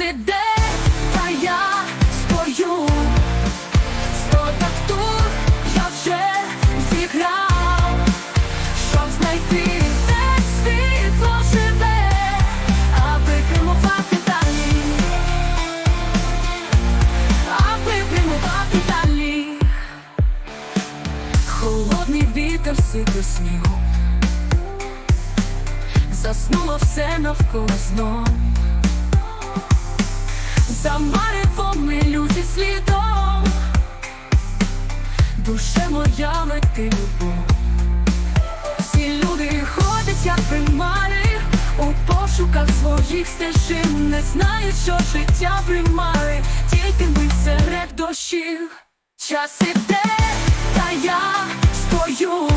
іде, та я стою. Сто тактур я вже зіграв, щоб знайти де світло живе, аби прямувати далі, аби прямувати далі. Холодний вітер сипе снігу, заснуло все навколо знов. За маревом і слідом. Душе моя лети любов Всі люди ходять, як примари У пошуках своїх стежин. Не знають, що життя примари Тільки ми серед дощів. Час іде, та я стою